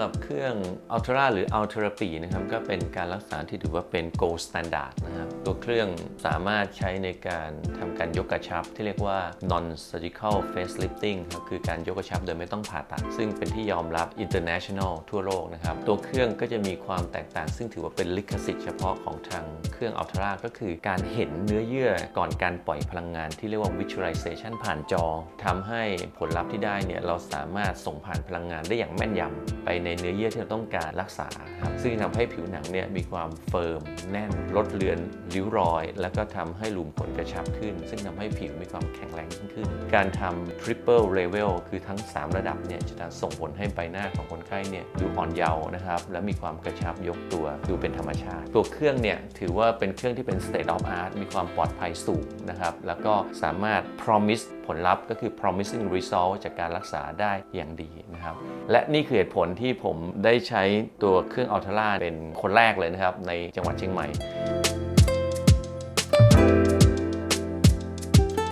หรับเครื่อง Ultra หรือ Ultra ปีนะครับก็เป็นการรักษาที่ถือว่าเป็น gold standard นะครับตัวเครื่องสามารถใช้ในการทำการยกกระชับที่เรียกว่า non surgical facelifting ครับคือการยกกระชับโดยไม่ต้องผ่าตัด ซึ่งเป็นที่ยอมรับ international ทั่วโลกนะครับตัวเครื่องก็จะมีความแตกต่าง ซึ่งถือว่าเป็นลิขสิทธิ์เฉพาะของทางเครื่อง Ultra ก็คือการเห็นเนื้อเยื่อก่อนการปล่อยพลังงานที่เรียกว่า visualization ผ่านจอทำให้ผลลัพธ์ที่ได้เนี่ยเราสามารถส่งผ่านพลังงานได้อย่างแม่นยำไปในเนื้อเยื่อที่เราต้องการรักษาครับซึ่งทำให้ผิวหนังเนี่ยมีความเฟิร์มแน่นลดเลือนริ้วรอย แล้วก็ทำให้หลุมขนกระชับขึ้น ซึ่งทำให้ผิวมีความแข็งแรงยิ่งขึ้น การทำ triple level คือทั้ง 3 ระดับเนี่ยจะส่งผลให้ใบหน้าของคนไข้เนี่ยดูอ่อนเยาว์นะครับและมีความกระชับยกตัวดูเป็นธรรมชาติ ตัวเครื่องเนี่ยถือว่าเป็นเครื่องที่เป็น state of art มีความปลอดภัยสูงนะครับแล้วก็สามารถ promise ผลลัพธ์ก็คือ promising result จากการรักษาได้อย่างดีนะครับและนี่คือเหตุผลทที่ผมได้ใช้ตัวเครื่องอัลทราเป็นคนแรกเลยนะครับในจังหวัดเชียงใหม่